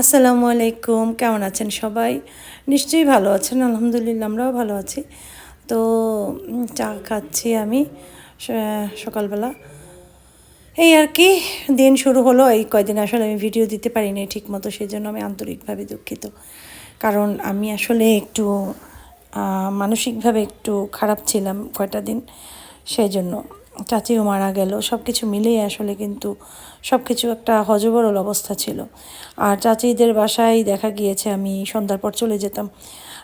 আসসালামু আলাইকুম, কেমন আছেন সবাই? নিশ্চয়ই ভালো আছেন, আলহামদুলিল্লাহ আমরাও ভালো আছি। তো চা খাচ্ছি আমি সকালবেলা। এই আর কি, দিন শুরু হলো, এই কয়দিন আসলে আমি ভিডিও দিতে পারিনি ঠিক মতো সেই জন্য আমি আন্তরিকভাবে দুঃখিত। কারণ আমি আসলে একটু মানসিকভাবে একটু খারাপ ছিলাম কয়টা দিন সেই জন্য চাচিও মারা গেল সব কিছু মিলেই আসলে কিন্তু সব কিছু একটা হজবরল অবস্থা ছিল। আর চাচিদের বাসায় দেখা গিয়েছে, আমি সন্ধ্যার পর চলে যেতাম।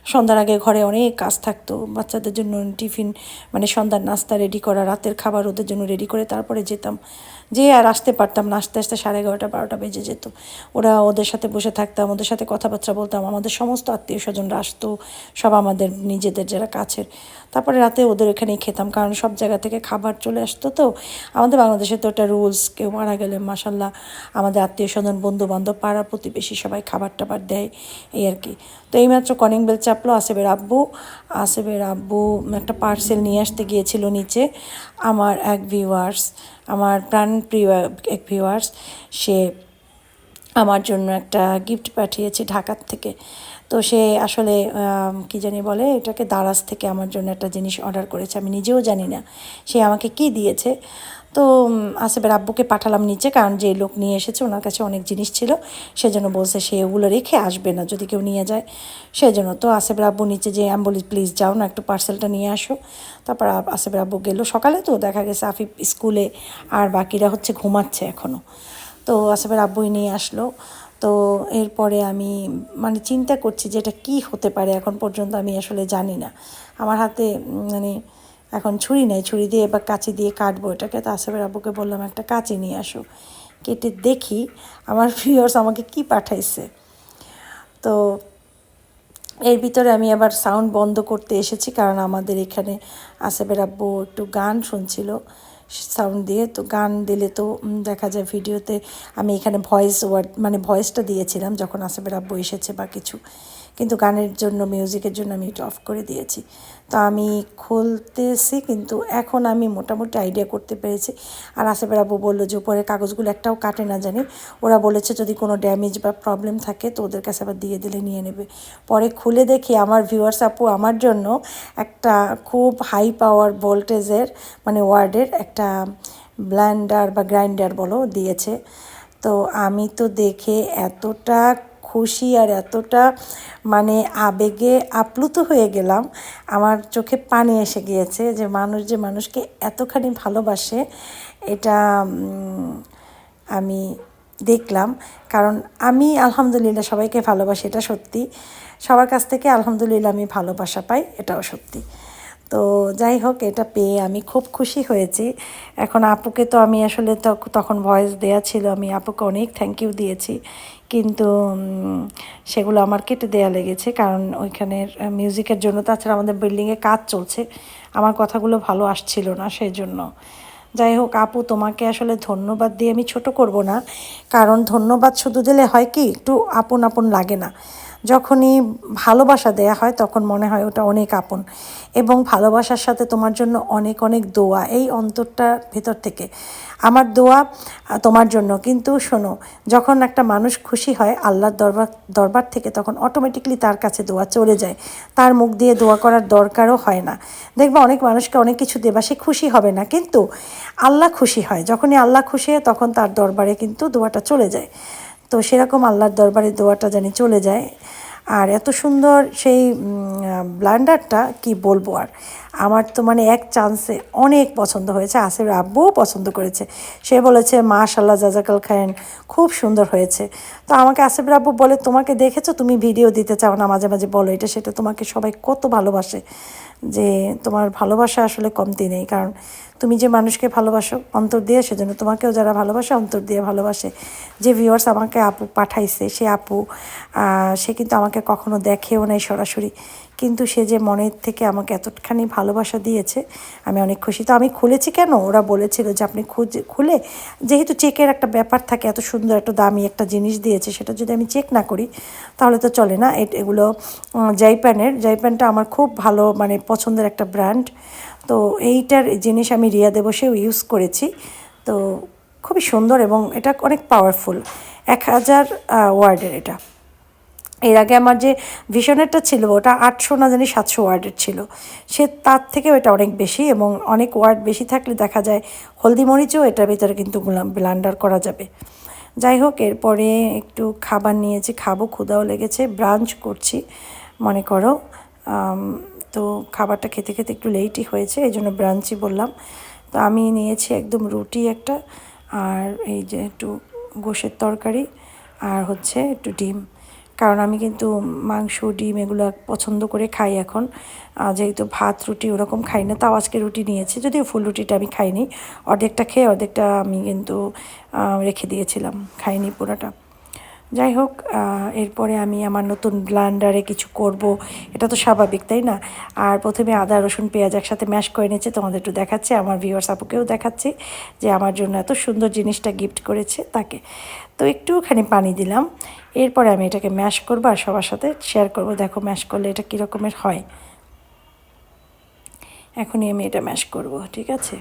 সন্ধ্যার আগে ঘরে অনেক কাজ থাকতো, বাচ্চাদের জন্য টিফিন মানে সন্ধ্যার নাস্তা রেডি করা, রাতের খাবার ওদের জন্য রেডি করে তারপরে যেতাম। যে আর আসতে পারতাম না, আস্তে আস্তে সাড়ে এগারোটা, বারোটা বেজে যেত। ওরা ওদের সাথে বসে থাকতাম, ওদের সাথে কথাবার্তা বলতাম, আমাদের সমস্ত আত্মীয় স্বজনরা আসতো, সব আমাদের নিজেদের যারা কাছের। তারপরে রাতে ওদের এখানেই খেতাম, কারণ সব জায়গা থেকে খাবার চলে আসতো তো। আমাদের বাংলাদেশে তো একটা রুলস কেউ মারা গেলে মাসাল্লাহ আমাদের আত্মীয় স্বজন বন্ধু বান্ধব পাড়া প্রতিবেশী সবাই খাবার টাবার দেয়, এই আর কি। তো এইমাত্র কলিং বেল চাপলো আসেবের আব্বু। আসেবের আব্বু একটা পার্সেল নিয়ে আসতে গিয়েছিল নিচে, আমার এক ভিউয়ার্স আমার প্রাণ প্রিয় এক ভিউয়ার্স সে আমার জন্য একটা গিফট পাঠিয়েছে ঢাকার থেকে। তো সে আসলে কি জানি বলে, এটাকে দারাজ থেকে আমার জন্য একটা জিনিস অর্ডার করেছে, আমি নিজেও জানি না। সে আমাকে কি দিয়েছে? তো আসিফের আব্বুকে পাঠালাম নিচে, কারণ যে লোক নিয়ে এসেছে ওনার কাছে অনেক জিনিস ছিল সেজন্য বলছে সে ওগুলো রেখে আসবে না, যদি কেউ নিয়ে যায়। সেজন্য তো আসিফের আব্বু নিচে যে বলি প্লিজ যাও না, একটু পার্সেলটা নিয়ে আসো। তারপর আসিফের আব্বু গেলো সকালে তো, দেখা গেছে আফিফ স্কুলে, আর বাকিরা হচ্ছে ঘুমাচ্ছে এখনও তো আসিফের আব্বুই নিয়ে আসলো। তো এরপরে আমি মানে চিন্তা করছি যে এটা কী হতে পারে, এখন পর্যন্ত আমি আসলে জানি না। আমার হাতে মানে এখন ছুরি নেই, ছুরি দিয়ে এবার কাঁচি দিয়ে কাটবো। এটাকে তো আসিফের আব্বুকে বললাম, একটা কাঁচি নিয়ে আসো। কেটে দেখি আমার ভিউয়ার্স আমাকে কি পাঠাইছে। তো এর ভিতরে আমি আবার সাউন্ড বন্ধ করতে এসেছি, কারণ আমাদের এখানে আসেবের আব্বু একটু গান শুনছিল সাউন্ড দিয়ে। তো গান দিলে তো দেখা যায় ভিডিওতে আমি এখানে ভয়েস ওয়ার্ড মানে ভয়েসটা দিয়েছিলাম যখন আসেবের আব্বু এসেছে বা কিছু। কিন্তু গানের জন্য মিউজিকের জন্য আমি এটা অফ করে দিয়েছি। তো আমি খুলতেছি, কিন্তু এখন আমি মোটামুটি আইডিয়া করতে পেরেছি। আর আসেবের আব্বু বলল যে উপরে কাগজগুলো একটাও কাটে না জানি। ওরা বলেছে, যদি কোনো ড্যামেজ বা প্রবলেম থাকে, তো ওদের কাছে আবার দিয়ে দিলে নিয়ে নেবে। পরে খুলে দেখি আমার ভিউয়ার্স আপু আমার জন্য একটা খুব হাই পাওয়ার ভোল্টেজের মানে ওয়ার্ডের একটা ব্ল্যান্ডার বা গ্রাইন্ডার বলো দিয়েছে। তো আমি তো দেখে এতটা খুশি আর এতটা মানে আবেগে আপ্লুত হয়ে গেলাম। আমার চোখে পানি এসে গিয়েছে যে মানুষ, যে মানুষকে এতখানি ভালোবাসে, এটা আমি দেখলাম। কারণ আমি আলহামদুলিল্লাহ সবাইকে ভালোবাসি, এটা সত্যি। সবার কাছ থেকে আলহামদুলিল্লাহ আমি ভালোবাসা পাই, এটাও সত্যি। তো যাই হোক, এটা পেয়ে আমি খুব খুশি হয়েছি। এখন আপুকে তো আমি আসলে তখ- তখন ভয়েস দেয়া ছিল, আমি আপুকে অনেক থ্যাংক ইউ দিয়েছি। কিন্তু সেগুলো আমার কেটে দেয়া লেগেছে, কারণ ওইখানের মিউজিকের জন্য তাছাড়া আমাদের বিল্ডিংয়ে কাজ চলছে। আমার কথাগুলো ভালো আসছিল না সেই জন্য যাই হোক, আপু তোমাকে আসলে ধন্যবাদ দিয়ে আমি ছোট করব না, কারণ ধন্যবাদ শুধু দিলে হয় কি, একটু আপন আপন লাগে না। যখনই ভালোবাসা দেয়া হয়, তখন মনে হয় ওটা অনেক আপন। এবং ভালোবাসার সাথে তোমার জন্য অনেক অনেক দোয়া। এই অন্তরটা ভেতর থেকে। আমার দোয়া তোমার জন্য। কিন্তু শোনো, যখন একটা মানুষ খুশি হয় আল্লাহর দরবার দরবার থেকে, তখন অটোমেটিকলি তার কাছে দোয়া চলে যায়। তার মুখ দিয়ে দোয়া করার দরকারও হয় না। দেখবে অনেক মানুষকে অনেক কিছু দেবা, সে খুশি হবে না। কিন্তু আল্লাহ খুশি হয়। যখনই আল্লাহ খুশি হয়, তখন তার দরবারে কিন্তু দোয়াটা চলে যায়। তো সেরকম আল্লাহর দরবারে দোয়াটা জানি চলে যায়। আর এত সুন্দর সেই ব্লান্ডারটা কি বলব আর? আমার তো মানে এক চান্সে অনেক পছন্দ হয়েছে, আসিফ আব্বুও পছন্দ করেছে। সে বলেছে মাশাল্লাহ জাজাকাল খায়েন খুব সুন্দর হয়েছে। তো আমাকে আসিফ আব্বু বলে, তোমাকে দেখেছ? তুমি ভিডিও দিতে চাও না, মাঝে মাঝে বলো। এটা সেটা তোমাকে সবাই কত ভালোবাসে যে তোমার ভালোবাসা আসলে কমতি নেই। কারণ তুমি যে মানুষকে ভালোবাসো, অন্তর দিয়ে, সেজন্য তোমাকেও যারা ভালোবাসে, অন্তর দিয়ে ভালোবাসে। যে ভিউয়ার্স আমাকে আপু পাঠাইছে, সে আপু সে কিন্তু আমাকে কখনো দেখেও নাই সরাসরি। কিন্তু সে যে মনের থেকে আমাকে এতখানি ভালোবাসা দিয়েছে, আমি অনেক খুশি। তো আমি খুলেছি কেন? ওরা বলেছিল যে আপনি খুঁজে, খুলে, যেহেতু চেকের একটা ব্যাপার থাকে, এত সুন্দর একটা দামি একটা জিনিস দিয়েছে, সেটা যদি আমি চেক না করি, তাহলে তো চলে না। এগুলো জাইপ্যানের জাইপ্যানটা আমার খুব ভালো মানে পছন্দের একটা ব্র্যান্ড। তো এইটার জিনিস আমি রিয়া দেবসেও ইউজ করেছি। তো খুবই সুন্দর এবং এটা অনেক পাওয়ারফুল। এক হাজার ওয়ার্ডের এটা। এর আগে আমার যে ভিশনেরটা ছিল, ওটা আটশো না জানি সাতশো ওয়ার্ডের ছিল। সে তার থেকেও এটা অনেক বেশি এবং অনেক ওয়ার্ড বেশি থাকলে দেখা যায় হলদি মরিচও এটার ভিতরে কিন্তু ব্লান্ডার করা যাবে। যাই হোক, এরপরে একটু খাবার নিয়েছি, খাব ক্ষুদাও লেগেছে ব্রাঞ্চ করছি, মনে করো। তো খাবারটা খেতে খেতে একটু লেটই হয়েছে, এই জন্য ব্রাঞ্চই বললাম। তো আমি নিয়েছি একদম রুটি একটা, আর এই যে একটু গোশের তরকারি, আর হচ্ছে একটু ডিম। কারণ আমি কিন্তু মাংস, ডিম এগুলো পছন্দ করে খাই এখন। যেহেতু ভাত, রুটি ওরকম খাই না, তাও আজকে রুটি নিয়েছি। যদিও ফুল রুটিটা আমি খাইনি, অর্ধেকটা খেয়ে অর্ধেকটা আমি কিন্তু রেখে দিয়েছিলাম, খাইনি পুরোটা। যাই হোক এরপরে আমি আমার নতুন ব্লান্ডারে কিছু করব, এটা তো স্বাভাবিক, তাই না? আর প্রথমে আদা, রসুন, পেঁয়াজ একসাথে ম্যাশ করে নিয়েছে, তোমাদের একটু দেখাচ্ছে, আমার ভিউয়ার্স আপুকেও দেখাচ্ছি, যে আমার জন্য এত সুন্দর জিনিসটা গিফট করেছে তাকে। তো একটুখানি পানি দিলাম। এরপরে আমি এটাকে ম্যাশ করব আর সবার সাথে শেয়ার করব। দেখো ম্যাশ করলে এটা কী রকমের হয়? এখনই আমি এটা ম্যাশ করব, ঠিক আছে?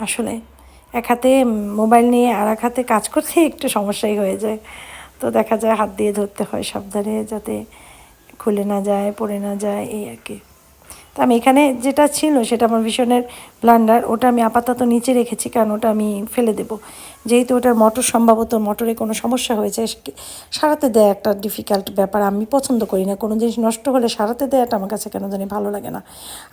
আসলে এক হাতে মোবাইল নিয়ে আর এক হাতে কাজ করতে একটু সমস্যাই হয়ে যায়। তো দেখা যায় হাত দিয়ে ধরতে হয় সাবধানে যাতে খুলে না যায়, পড়ে না যায়, এই আর কি। তো আমি এখানে যেটা ছিল সেটা আমার ভীষণের ব্লান্ডার ওটা আমি আপাতত নিচে রেখেছি কারণ ওটা আমি ফেলে দেবো। যেহেতু ওটার মোটর সম্ভবত মোটরে কোনো সমস্যা হয়েছে সারাতে দেয় একটা ডিফিকাল্ট ব্যাপার, আমি পছন্দ করি না। কোনো জিনিস নষ্ট হলে সারাতে দেওয়াটা আমার কাছে কেন জানি ভালো লাগে না।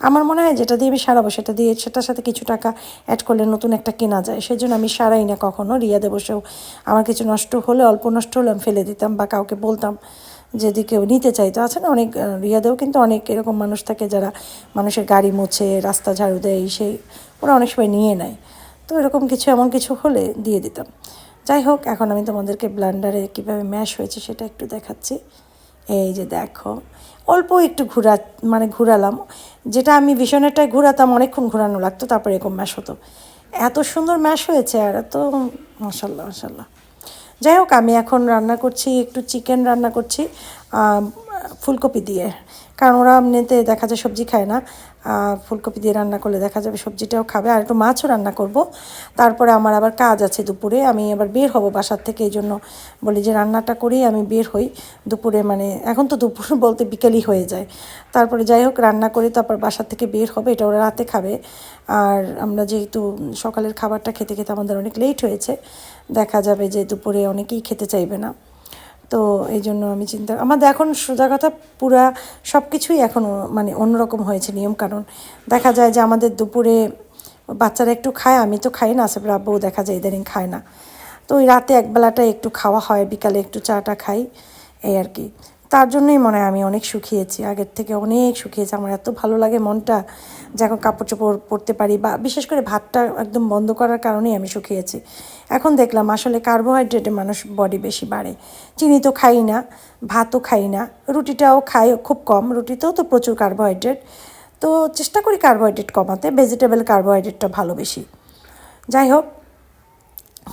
আমার মনে হয় যেটা দিয়ে আমি সারাবো সেটা দিয়ে সেটার সাথে কিছু টাকা অ্যাড করলে নতুন একটা কেনা যায়। সেজন্য আমি সারাই না কখনো, রিয়াদে বসেও। আমার কিছু নষ্ট হলে, অল্প নষ্ট হলে আমি ফেলে দিতাম বা কাউকে বলতাম। যদি কেউ নিতে চাই তো আছে না অনেক রিয়াদেও কিন্তু অনেক এরকম মানুষ থাকে যারা মানুষের গাড়ি মুছে, রাস্তা ঝাড়ু দেয়, সেই ওরা অনেক সময় নিয়ে নেয়। তো এরকম কিছু, এমন কিছু হলে দিয়ে দিতাম। যাই হোক, এখন আমি তোমাদেরকে ব্লান্ডারে কীভাবে ম্যাশ হয়েছে সেটা একটু দেখাচ্ছি। এই যে দেখো, অল্প একটু ঘুরা মানে ঘুরালাম। যেটা আমি ভীষণেরটায় ঘুরাতাম, অনেকক্ষণ ঘুরানো লাগতো, তারপরে এরকম ম্যাশ হতো। এত সুন্দর ম্যাশ হয়েছে, আর এত মশাল্লা মশাল্লা যাই হোক আমি এখন রান্না করছি একটু চিকেন রান্না করছি ফুলকপি দিয়ে। কারণ ওরা এমনিতে দেখা যায় সবজি খায় না ফুলকপি দিয়ে রান্না করলে দেখা যাবে সবজিটাও খাবে, আর একটু মাছও রান্না করব। তারপরে আমার আবার কাজ আছে দুপুরে, আমি আবার বের হব বাসার থেকে, এই জন্য বলি যে রান্নাটা করেই আমি বের হই দুপুরে মানে এখন তো দুপুর বলতে বিকেলই হয়ে যায়। তারপরে যাই হোক, রান্না করে তারপর বাসার থেকে বের হবে, এটা ওরা রাতে খাবে। আর আমরা যেহেতু সকালের খাবারটা খেতে খেতে আমাদের অনেক লেট হয়েছে, দেখা যাবে যে দুপুরে অনেকেই খেতে চাইবে না। তো এই জন্য আমি চিন্তা, আমাদের এখন সোজা কথা পুরা সব কিছুই এখন মানে অন্যরকম হয়েছে নিয়ম কারণ দেখা যায় যে আমাদের দুপুরে বাচ্চারা একটু খায়, আমি তো খাই না আসলে আব্বুও দেখা যায় ইদানিং খায় না। তো ওই রাতে একবেলাটা একটু খাওয়া হয়, বিকালে একটু চাটা খাই, এই আর কি। তার জন্যই মনে হয় আমি অনেক শুকিয়েছি আগের থেকে অনেক শুকিয়েছি আমার এত ভালো লাগে মনটা যে এখন কাপড় চোপড় পরতে পারি বা বিশেষ করে ভাতটা একদম বন্ধ করার কারণেই আমি শুকিয়েছি এখন দেখলাম আসলে কার্বোহাইড্রেটে মানুষ বডি বেশি বাড়ে। চিনি তো খাই না, ভাতও খাই না, রুটিটাও খাই খুব কম। রুটিতেও তো প্রচুর কার্বোহাইড্রেট তো চেষ্টা করি কার্বোহাইড্রেট কমাতে ভেজিটেবল কার্বোহাইড্রেটটা ভালো বেশি। যাই হোক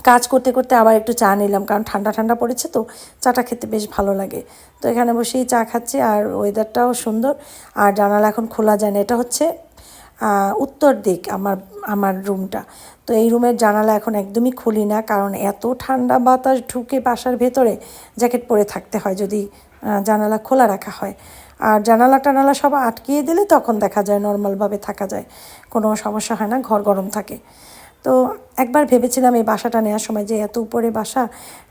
কাজ করতে করতে আবার একটু চা নিলাম, কারণ ঠান্ডা ঠান্ডা পড়েছে তো। চাটা খেতে বেশ ভালো লাগে। তো এখানে বসেই চা খাচ্ছি, আর ওয়েদারটাও সুন্দর, আর জানালা এখন খোলা যায় না। এটা হচ্ছে উত্তর দিক আমার আমার রুমটা তো এই রুমের জানালা এখন একদমই খুলি না, কারণ এত ঠান্ডা বাতাস ঢুকে বাসার ভেতরে জ্যাকেট পরে থাকতে হয়, যদি জানালা খোলা রাখা হয়। আর জানালা টানালা সব আটকিয়ে দিলে তখন দেখা যায় নর্মালভাবে থাকা যায়। কোনো সমস্যা হয় না, ঘর গরম থাকে। তো একবার ভেবেছিলাম এই বাসাটা নেওয়ার সময় যে এত উপরে বাসা,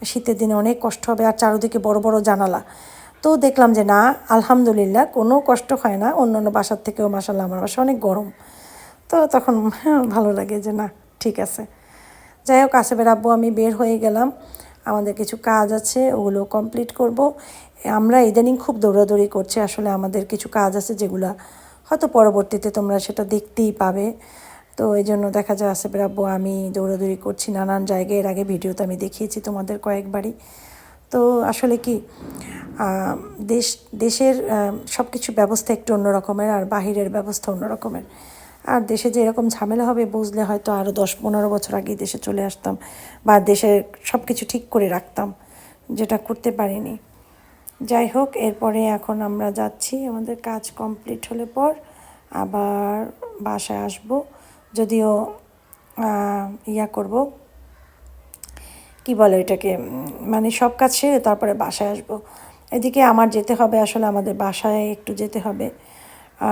শীতের দিনে অনেক কষ্ট হবে আর চারোদিকে বড় বড় জানালা। তো দেখলাম যে না, আলহামদুলিল্লাহ, কোনো কষ্ট হয় না। অন্য অন্য বাসার থেকেও মাসাল্লাহ আমার বাসা অনেক গরম। তো তখন ভালো লাগে যে না, ঠিক আছে। যাই হোক, আসেফের আব্বু, আমি বের হয়ে গেলাম। আমাদের কিছু কাজ আছে, ওগুলো কমপ্লিট করব। আমরা ইদানিং খুব দৌড়াদৌড়ি করছি, আসলে আমাদের কিছু কাজ আছে যেগুলো হয়তো পরবর্তীতে তোমরা সেটা দেখতেই পাবে। তো এই জন্য দেখা যায় আসে আব্বু, আমি দৌড়াদৌড়ি করছি নানান জায়গায়। এর আগে ভিডিওতে আমি দেখিয়েছি তোমাদের কয়েকবারই। তো আসলে কি দেশ, দেশের সব কিছু ব্যবস্থা একটু অন্য রকমের আর বাহিরের ব্যবস্থা অন্য রকমের। আর দেশে যে এরকম ঝামেলা হবে বুঝলে হয়তো আরও দশ পনেরো বছর আগে দেশে চলে আসতাম বা দেশের সব কিছু ঠিক করে রাখতাম, যেটা করতে পারিনি। যাই হোক, এরপরে এখন আমরা যাচ্ছি। আমাদের কাজ কমপ্লিট হলে পর আবার বাসায় আসব। যদিও ইয়া করব। কি বলে এটাকে মানে সব কাজ সেরে তারপরে বাসায় আসব। এদিকে আমার যেতে হবে, আসলে আমাদের বাসায় একটু যেতে হবে।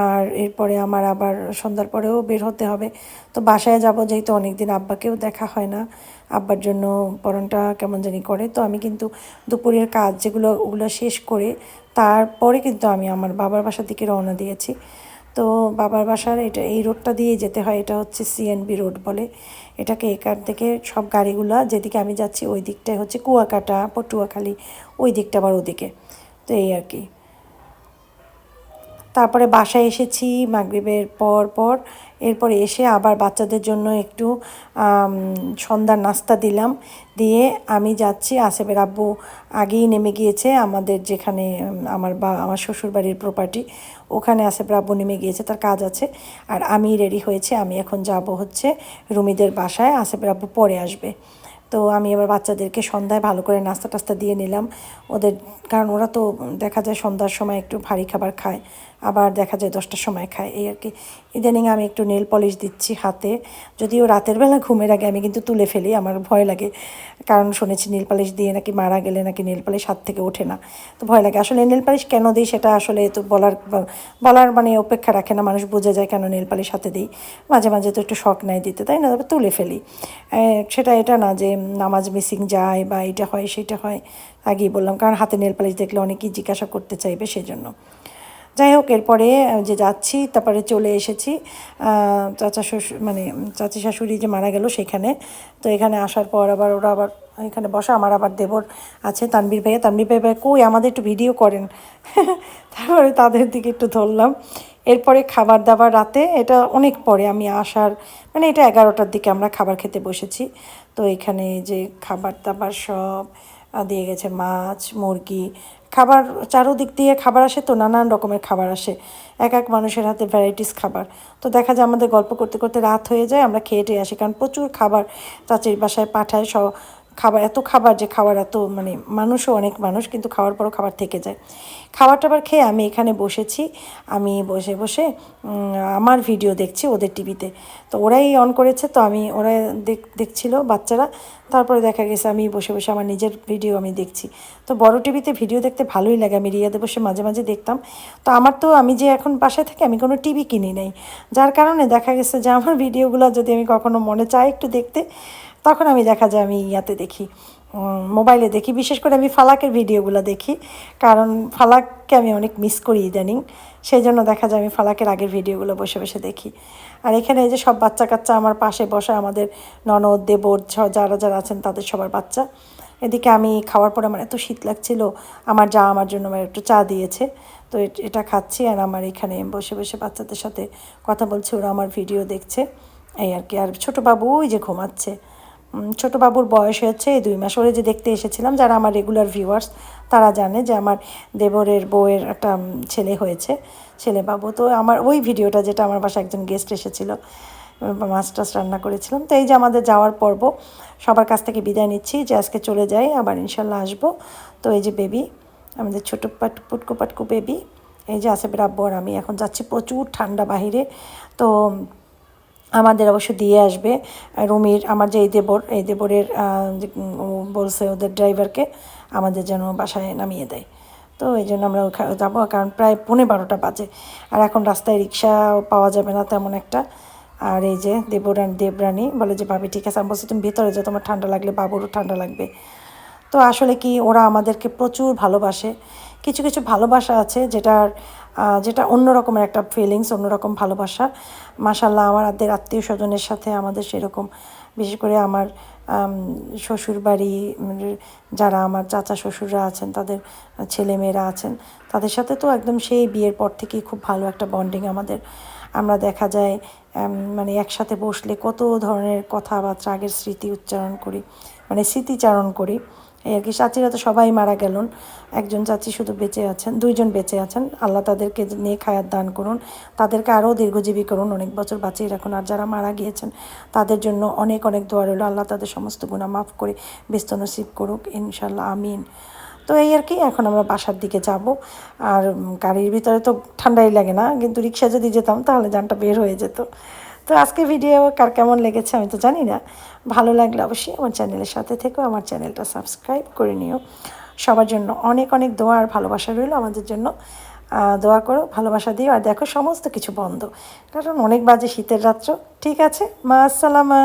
আর এরপরে আমার আবার সন্ধ্যার পরেও বের হতে হবে। তো বাসায় যাব যেহেতু অনেক দিন আব্বাকেও দেখা হয় না। আব্বার জন্য পরনটা কেমন জানি করে। তো আমি কিন্তু দুপুরের কাজ যেগুলো, ওগুলো শেষ করে তারপরে কিন্তু আমি আমার বাবার বাসার দিকে রওনা দিয়েছি। তো বাবার বাসার এটা, এই রোডটা দিয়ে যেতে হয়, এটা হচ্ছে সিএনবি রোড বলে। এটাকে এখান থেকে সব গাড়িগুলো, যেদিকে আমি যাচ্ছি ওই দিকটায় হচ্ছে কুয়াকাটা, পটুয়াখালী, ওই দিকটা আবার ওদিকে। তো এই আর কি। তারপরে বাসায় এসেছি, মাগরিবের পর পর। এরপরে এসে আবার বাচ্চাদের জন্য একটু সন্ধ্যার নাস্তা দিলাম। দিয়ে আমি যাচ্ছি আসেফের আব্বু আগেই নেমে গিয়েছে আমাদের যেখানে আমার বা, আমার শ্বশুরবাড়ির প্রপার্টি ওখানে আসেফের আব্বু নেমে গিয়েছে, তার কাজ আছে। আর আমি রেডি হয়েছে, আমি এখন যাব হচ্ছে রুমিদের বাসায় আসেফের আব্বু পরে আসবে। তো আমি এবার বাচ্চাদেরকে সন্ধ্যায় ভালো করে নাস্তা টাস্তা দিয়ে নিলাম। ওদের, কারণ ওরা তো, দেখা যায় সন্ধ্যার সময় একটু ভারী খাবার খায়। আবার দেখা যায় দশটার সময় খায়। এই আর কি। ইদানিং আমি একটু নেল পলিশ দিচ্ছি হাতে। যদিও রাতের বেলা ঘুমের আগে আমি কিন্তু তুলে ফেলি, আমার ভয় লাগে। কারণ শুনেছি নীল পালিশ দিয়ে নাকি মারা গেলে নাকি নীল পালিশ হাত থেকে ওঠে না। তো ভয় লাগে। আসলে নীল পালিশ কেন দিই সেটা আসলে তো বলার বলার মানে অপেক্ষা রাখে না। মানুষ বুঝে যায় কেন নীল পালিশ হাতে দিই। মাঝে মাঝে তো একটু শখ নেয় দিতে, তাই না? তবে তুলে ফেলি। সেটা এটা না যে নামাজ মিসিং যায় বা এটা হয়, সেটা হয়। আগেই বললাম, কারণ হাতে নেল পালিশ দেখলে অনেকেই জিজ্ঞাসা করতে চাইবে সেজন্য। যাই হোক এরপরে যে যাচ্ছি, তারপরে চলে এসেছি। চাচা শ্বশুর মানে চাচি শাশুড়ি যে মারা গেল সেখানে। তো এখানে আসার পর আবার ওরা আবার এখানে বসা, আমার আবার দেবর আছে তানবীর ভাইয়া। তানবীর ভাই ভাই কই, আমাদের একটু ভিডিও করেন। তারপরে তাদের দিকে একটু ধরলাম। এরপরে খাবার দাবার রাতে, এটা অনেক পরে আমি আসার মানে এটা এগারোটার দিকে আমরা খাবার খেতে বসেছি। তো এখানে যে খাবার দাবার সব দিয়ে গেছে মাছ, মুরগি, খাবার, চারোদিক দিয়ে খাবার আসে তো, নানান রকমের খাবার আসে। এক এক মানুষের হাতে ভ্যারাইটিস খাবার। তো দেখা যায় আমাদের গল্প করতে করতে রাত হয়ে যায়, আমরা খেয়ে আসি, কারণ প্রচুর খাবার চাচির বাসায় পাঠায় সব খাবার, এত খাবার যে খাবার এত মানে মানুষও অনেক মানুষ কিন্তু খাওয়ার পরও খাবার থেকে যায়। খাবার টাবার খেয়ে আমি এখানে বসেছি। আমি বসে বসে আমার ভিডিও দেখছি ওদের টিভিতে। তো ওরাই অন করেছে, তো আমি, ওরা দেখ, দেখছিল বাচ্চারা। তারপরে দেখা গেছে আমি বসে বসে আমার নিজের ভিডিও আমি দেখছি। তো বড় টিভিতে ভিডিও দেখতে ভালোই লাগে। আমি রিয়াদে বসে মাঝে মাঝে দেখতাম। তো আমার তো, আমি যে এখন বাসায় থাকি, আমি কোনো টিভি কিনি নাই। যার কারণে দেখা গেছে যে আমার ভিডিওগুলো যদি আমি কখনো মনে চাই একটু দেখতে তখন আমি দেখা যায় আমি ইয়াতে দেখি মোবাইলে দেখি, বিশেষ করে আমি ফালাকের ভিডিওগুলো দেখি, কারণ ফালাককে আমি অনেক মিস করি ইদানিং সেই জন্য দেখা যায় আমি ফালাকের আগের ভিডিওগুলো বসে বসে দেখি। আর এখানে এই যে সব বাচ্চা কাচ্চা আমার পাশে বসে, আমাদের ননদ, দেবর যারা যারা আছেন তাদের সবার বাচ্চা। এদিকে আমি খাওয়ার পর আমার এত শীত লাগছিল, আমার যা আমার জন্য আমার একটু চা দিয়েছে, তো এটা খাচ্ছি আর আমার এখানে বসে বসে বাচ্চাদের সাথে কথা বলছি, ওরা আমার ভিডিও দেখছে, এই আর কি। আর ছোটো বাবু ওই যে ঘুমাচ্ছে। ছোট বাবুর বয়স হয়েছে, এই দুই মাস। ওরে যে দেখতে এসেছিলাম, যারা আমার রেগুলার ভিউয়ার্স তারা জানে যে আমার দেবরের বউয়ের একটা ছেলে হয়েছে, ছেলে বাবু। তো আমার ওই ভিডিওটা যেটা আমার বাসায় একজন গেস্ট এসেছিল মাছ রান্না করেছিলাম। তো এই যে আমাদের যাওয়ার পর্ব, সবার কাছ থেকে বিদায় নিচ্ছি, যে আজকে চলে যাই, আবার ইনশাল্লাহ আসব। তো এই যে বেবি আমাদের ছোটো পাট পুটকু পাটকু বেবি এই যে আসে আব্বু আমি এখন যাচ্ছি প্রচুর ঠান্ডা বাহিরে। তো আমাদের অবশ্য দিয়ে আসবে। রুমির আমার যে এই দেবর এই দেবরের যে, বলছে ওদের ড্রাইভারকে আমাদের যেন বাসায় নামিয়ে দেয়। তো এই জন্য আমরা ওখানে যাব কারণ প্রায় পৌনে বারোটা বাজে। আর এখন রাস্তায় রিক্সা পাওয়া যাবে না তেমন একটা। আর এই যে দেবরান দেবরানী বলে যে ভাবি ঠিক আছে আমি বলছি তুমি ভেতরে যাও তোমার ঠান্ডা লাগলে বাবুরও ঠান্ডা লাগবে। তো আসলে কি ওরা আমাদেরকে প্রচুর ভালোবাসে। কিছু কিছু ভালোবাসা আছে যেটার যেটা অন্য রকমের একটা ফিলিংস অন্যরকম ভালোবাসা। মাসাল্লাহ আমাদের আত্মীয় স্বজনের সাথে আমাদের সেরকম। বিশেষ করে আমার শ্বশুর বাড়ি যারা আমার চাচা শ্বশুররা আছেন, তাদের ছেলে মেয়েরা আছেন, তাদের সাথে তো একদম সেই বিয়ের পর থেকেই খুব ভালো একটা বন্ডিং আমাদের। আমরা দেখা যায় মানে একসাথে বসলে কত ধরনের কথাবার্তা, আগের স্মৃতি উচ্চারণ করি মানে স্মৃতিচারণ করি। এই আর কি, চাচিরা তো সবাই মারা গেলেন। একজন চাচি শুধু বেঁচে আছেন, দুইজন বেঁচে আছেন। আল্লাহ তাদেরকে নিয়ে খায়াত দান করুন। তাদেরকে আরও দীর্ঘজীবী করুন, অনেক বছর বাঁচিয়ে রাখুন। আর যারা মারা গিয়েছেন, তাদের জন্য অনেক অনেক দোয়া রইল। আল্লাহ তাদের সমস্ত গুণা মাফ করে ব্যস্ত নসিব করুক ইনশাল্লাহ আমিন। তো এই আর কি, এখন আমরা বাসার দিকে যাব। আর গাড়ির ভিতরে তো ঠান্ডাই লাগে না, কিন্তু রিক্সা যদি যেতাম, তাহলে যানটা বের হয়ে যেত। তো আজকে ভিডিও কার কেমন লেগেছে আমি তো জানি না। ভালো লাগলে অবশ্যই আমার চ্যানেলের সাথে থেকেও আমার চ্যানেলটা সাবস্ক্রাইব করে নিও। সবার জন্য অনেক অনেক দোয়া আর ভালোবাসা রইল আমাদের জন্য। দোয়া করো, ভালোবাসা দিও আর দেখো সমস্ত কিছু বন্ধ। কারণ অনেক বাজে শীতের রাত্র, ঠিক আছে? মা, আসসালামা